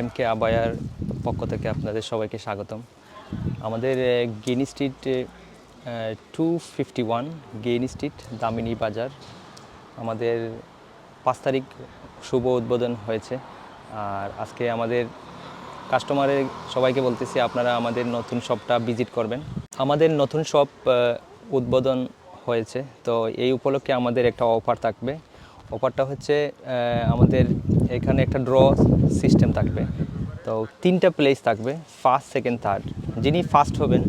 M K আবায়ার পক্ষ থেকে আপনাদের সবাইকে স্বাগতম। আমাদের গেনি স্ট্রিট টু ফিফটি ওয়ান গেনি স্ট্রিট দামিনী বাজার। আমাদের পাঁচ তারিখ শুভ উদ্বোধন হয়েছে। আর আজকে আমাদের কাস্টমারের সবাইকে বলতেছি, আপনারা আমাদের নতুন শপটা ভিজিট করবেন। আমাদের নতুন শপ উদ্বোধন হয়েছে। তো এই উপলক্ষে আমাদের একটা অফার থাকবে। অফারটা হচ্ছে আমাদের এখানে একটা ড্র সিস্টেম থাকবে। তো তিনটা প্লেস থাকবে ফার্স্ট সেকেন্ড থার্ড যিনি ফার্স্ট হবেন,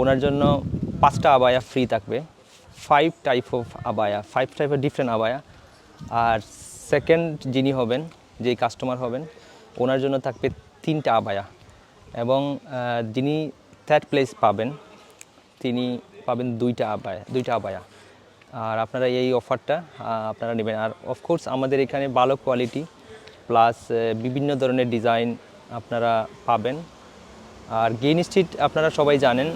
ওনার জন্য পাঁচটা আবায়া ফ্রি থাকবে। ফাইভ টাইপ অফ আবায়া ফাইভ টাইপ টাইপের ডিফারেন্ট আবায়া। আর সেকেন্ড যিনি হবেন, যেই কাস্টমার হবেন, ওনার জন্য থাকবে তিনটা আবায়া। এবং যিনি থার্ড প্লেস পাবেন, তিনি পাবেন দুইটা আবায়া দুইটা আবায়া। আর আপনারা এই অফারটা আপনারা নেবেন। আর অফকোর্স আমাদের এখানে ভালো কোয়ালিটি প্লাস বিভিন্ন ধরনের ডিজাইন আপনারা পাবেন। আর গেইন স্ট্রিট আপনারা সবাই জানেন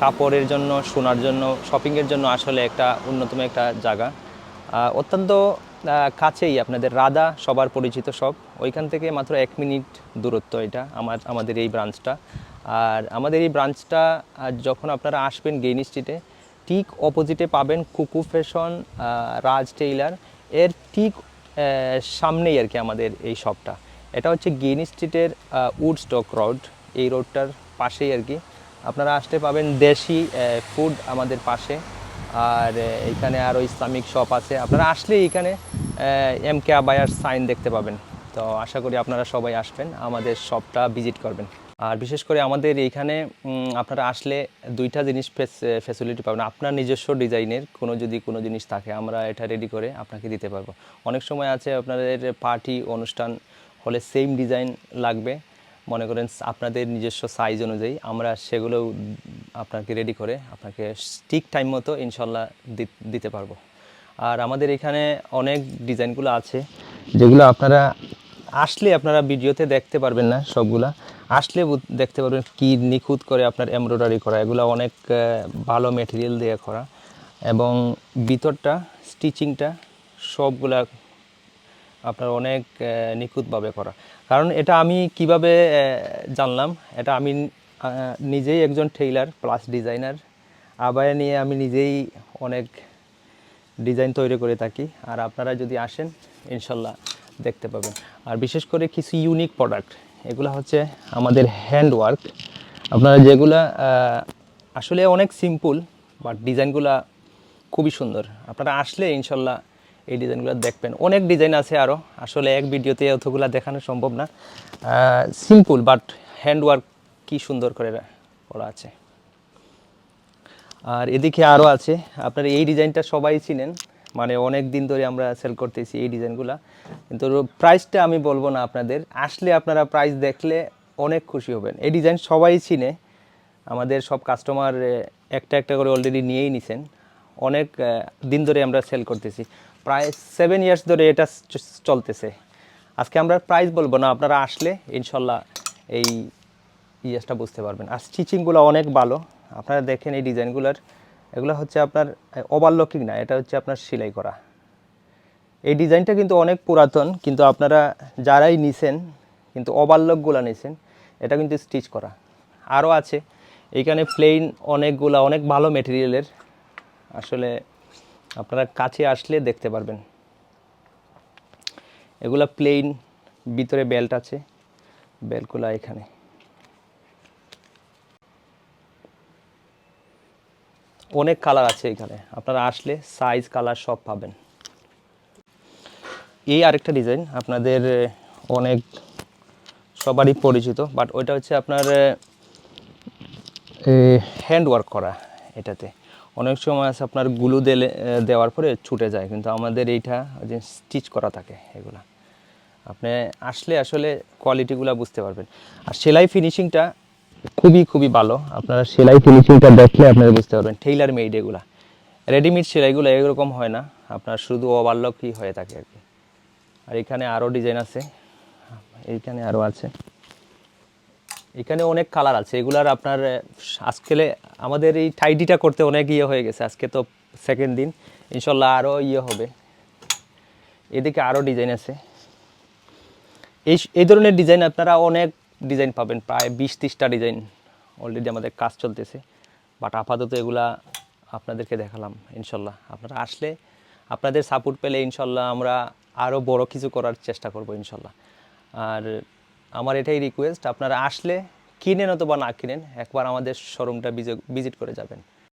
কাপড়ের জন্য, সোনার জন্য, শপিংয়ের জন্য আসলে একটা অন্যতম একটা জায়গা। অত্যন্ত কাছেই আপনাদের রাধা সবার পরিচিত সব। ওইখান থেকে মাত্র এক মিনিট দূরত্ব এটা আমার, আমাদের এই ব্রাঞ্চটা। আর আমাদের এই ব্রাঞ্চটা যখন আপনারা আসবেন গেইন স্ট্রিটে, ঠিক অপোজিটে পাবেন কুকু ফ্যাশন রাজ টেইলার। এর ঠিক সামনেই আর কি আমাদের এই শপটা এটা হচ্ছে গেইন স্ট্রিটের উড স্টক রোড এই রোডটার পাশেই আর কি। আপনারা আসতে পাবেন দেশি ফুড আমাদের পাশে। আর এখানে আরও ইসলামিক শপ আছে। আপনারা আসলে এখানে এম কে আবায়ার সাইন দেখতে পাবেন। তো আশা করি আপনারা সবাই আসবেন, আমাদের শপটা ভিজিট করবেন। আর বিশেষ করে আমাদের এইখানে আপনারা আসলে দুইটা জিনিস ফ্যাসিলিটি পাবেন। আপনার নিজস্ব ডিজাইনের কোনো যদি কোনো জিনিস থাকে, আমরা এটা রেডি করে আপনাকে দিতে পারব। অনেক সময় আছে আপনাদের পার্টি অনুষ্ঠান হলে সেম ডিজাইন লাগবে। মনে করেন আপনাদের নিজস্ব সাইজ অনুযায়ী আমরা সেগুলো আপনাকে রেডি করে আপনাকে ঠিক টাইম মতো ইনশাল্লাহ দিতে পারব। আর আমাদের এখানে অনেক ডিজাইনগুলো আছে। যেগুলো আপনারা আসলে আপনারা ভিডিওতে দেখতে পারবেন না সবগুলা। আসলে দেখতে পারবেন কি নিখুঁত করে আপনার এমব্রয়ডারি করা, এগুলো অনেক ভালো মেটেরিয়াল দিয়ে করা। এবং ভিতরটা স্টিচিংটা সবগুলা আপনার অনেক নিখুঁতভাবে করা। কারণ এটা আমি কীভাবে জানলাম, এটা আমি নিজেই একজন টেইলার প্লাস ডিজাইনার আবায়া নিয়ে আমি নিজেই অনেক ডিজাইন তৈরি করে থাকি। আর আপনারা যদি আসেন, ইনশাল্লাহ দেখতে পাবেন। আর বিশেষ করে কিছু ইউনিক প্রোডাক্ট এগুলো হচ্ছে আমাদের হ্যান্ড ওয়ার্ক আপনারা যেগুলা আসলে অনেক সিম্পল বাট ডিজাইনগুলা খুবই সুন্দর। আপনারা আসলে ইনশাল্লাহ এই ডিজাইনগুলো দেখবেন। অনেক ডিজাইন আছে আরও আসলে এক ভিডিওতে অতগুলো দেখানো সম্ভব না। সিম্পল বাট হ্যান্ড ওয়ার্ক কী সুন্দর করে করা আছে। আর এদিকে আরও আছে। আপনার এই ডিজাইনটা সবাই চিনেন। মানে অনেক দিন ধরে আমরা সেল করতেছি এই ডিজাইনগুলো কিন্তু প্রাইসটা আমি বলব না আপনাদের। আসলে আপনারা প্রাইস দেখলে অনেক খুশি হবেন। এই ডিজাইন সবাই চিনে। আমাদের সব কাস্টমার একটা একটা করে অলরেডি নিয়েই নিছেন। অনেক দিন ধরে আমরা সেল করতেছি। প্রায় সেভেন ইয়ার্স ধরে এটা চলতেছে। আজকে আমরা প্রাইস বলব না, আপনারা আসলে ইনশাল্লাহ এই ইয়েসটা বুঝতে পারবেন। আর স্টিচিংগুলো অনেক ভালো। আপনারা দেখেন এই ডিজাইনগুলোর এগুলো হচ্ছে আপনার ওভারলকিং না, এটা হচ্ছে আপনার সেলাই করা। এই ডিজাইনটা কিন্তু অনেক পুরাতন, কিন্তু আপনারা যারাই নিছেন, কিন্তু ওভারলকগুলো নিছেন, এটা কিন্তু স্টিচ করা। আরও আছে, এখানে প্লেন অনেকগুলা, অনেক ভালো মেটেরিয়ালের আসলে আপনারা কাছে আসলে দেখতে পারবেন। এগুলা প্লেন ভিতরে বেল্ট আছে বেল্টগুলো এখানে। অনেক কালার আছে এখানে। আপনারা আসলে সাইজ কালার সব পাবেন। এই আরেকটা ডিজাইন আপনাদের অনেক সবারই পরিচিত বাট ওইটা হচ্ছে আপনার হ্যান্ড ওয়ার্ক করা এটাতে। অনেক সময় আছে আপনার গুলু দেলে দেওয়ার পরে ছুটে যায়, কিন্তু আমাদের এইটা যে স্টিচ করা থাকে এগুলা। আপনি আসলে আসলে কোয়ালিটিগুলো বুঝতে পারবেন। আর সেলাই ফিনিশিংটা খুবই খুবই ভালো। আপনারা সেলাই ফিনিশিংটা দেখলে আপনারা বুঝতে পারবেন টেইলার মেড এগুলা। রেডিমেড সেলাইগুলো এরকম হয় না আপনার শুধু ওভারলকই হয়ে থাকে আর কি। আর এখানে আরও ডিজাইন আছে এইখানে আরও আছে। এখানে অনেক কালার আছে এগুলার আপনার আহ, আজকেলে আমাদের এই টাইডিটা করতে অনেক ইয়ে হয়ে গেছে আজকে তো সেকেন্ড দিন। ইনশাল্লাহ আরও ইয়ে হবে। এদিকে আরও ডিজাইন আছে। এই এই ধরনের ডিজাইন আপনারা অনেক ডিজাইন পাবেন। প্রায় বিশ তিরিশটা ডিজাইন অলরেডি আমাদের কাজ চলতেছে। বাট আপাতত এগুলা আপনাদেরকে দেখালাম, ইনশাল্লাহ। আপনারা আসলে আপনাদের সাপোর্ট পেলে ইনশাল্লাহ আমরা আরও বড় কিছু করার চেষ্টা করব, ইনশাল্লাহ। আর আমার এটাই রিকোয়েস্ট আপনারা আসলে কিনেন অথবা না কিনেন, একবার আমাদের শোরুমটা ভিজিট করে যাবেন।